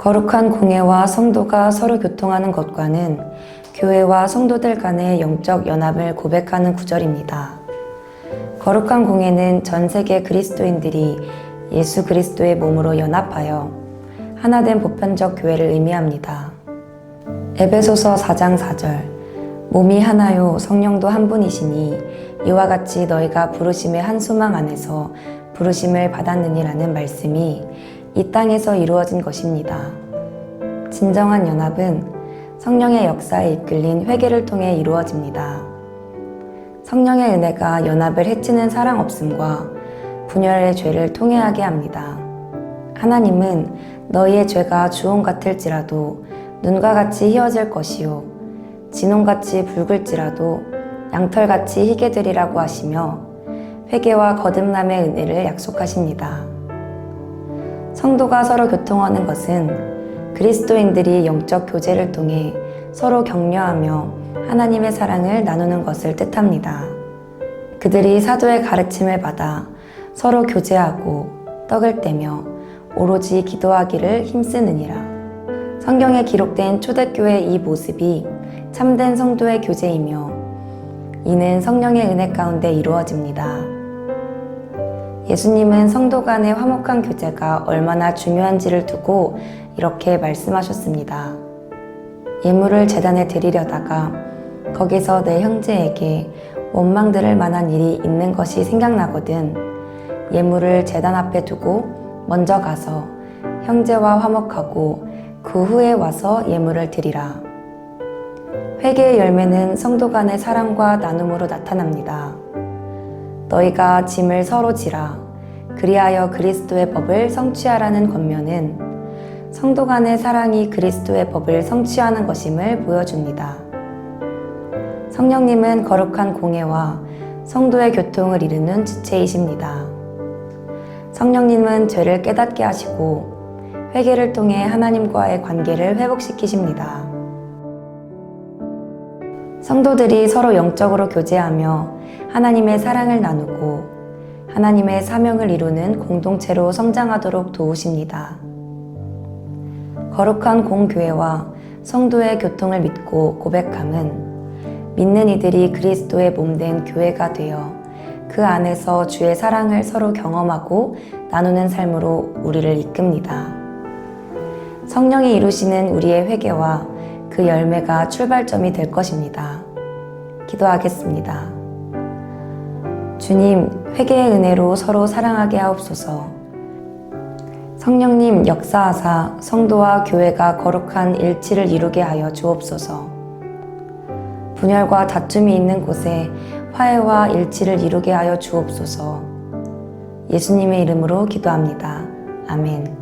거룩한 공예와 성도가 서로 교통하는 것과는 교회와 성도들 간의 영적 연합을 고백하는 구절입니다. 거룩한 공예는 전 세계 그리스도인들이 예수 그리스도의 몸으로 연합하여 하나된 보편적 교회를 의미합니다. 에베소서 4장 4절 몸이 하나요 성령도 한 분이시니 이와 같이 너희가 부르심의 한 소망 안에서 부르심을 받았느니라는 말씀이 이 땅에서 이루어진 것입니다. 진정한 연합은 성령의 역사에 이끌린 회개를 통해 이루어집니다. 성령의 은혜가 연합을 해치는 사랑 없음과 분열의 죄를 통해하게 합니다. 하나님은 너희의 죄가 주홍 같을지라도 눈과 같이 희어질 것이요 진홍같이 붉을지라도 양털같이 희게 되리라고 하시며 회개와 거듭남의 은혜를 약속하십니다. 성도가 서로 교통하는 것은 그리스도인들이 영적 교제를 통해 서로 격려하며 하나님의 사랑을 나누는 것을 뜻합니다. 그들이 사도의 가르침을 받아 서로 교제하고 떡을 떼며 오로지 기도하기를 힘쓰느니라. 성경에 기록된 초대교회의 이 모습이 참된 성도의 교제이며 이는 성령의 은혜 가운데 이루어집니다. 예수님은 성도 간의 화목한 교제가 얼마나 중요한지를 두고 이렇게 말씀하셨습니다. 예물을 재단에 드리려다가 거기서 내 형제에게 원망 들을 만한 일이 있는 것이 생각나거든 예물을 재단 앞에 두고 먼저 가서 형제와 화목하고 그 후에 와서 예물을 드리라. 회개의 열매는 성도 간의 사랑과 나눔으로 나타납니다. 너희가 짐을 서로 지라. 그리하여 그리스도의 법을 성취하라는 권면은 성도 간의 사랑이 그리스도의 법을 성취하는 것임을 보여줍니다. 성령님은 거룩한 공예와 성도의 교통을 이루는 주체이십니다. 성령님은 죄를 깨닫게 하시고 회개를 통해 하나님과의 관계를 회복시키십니다. 성도들이 서로 영적으로 교제하며 하나님의 사랑을 나누고 하나님의 사명을 이루는 공동체로 성장하도록 도우십니다. 거룩한 공교회와 성도의 교통을 믿고 고백함은 믿는 이들이 그리스도의 몸된 교회가 되어 그 안에서 주의 사랑을 서로 경험하고 나누는 삶으로 우리를 이끕니다. 성령이 이루시는 우리의 회개와 그 열매가 출발점이 될 것입니다. 기도하겠습니다. 주님, 회개의 은혜로 서로 사랑하게 하옵소서. 성령님 역사하사 성도와 교회가 거룩한 일치를 이루게 하여 주옵소서. 분열과 다툼이 있는 곳에 화해와 일치를 이루게 하여 주옵소서. 예수님의 이름으로 기도합니다. 아멘.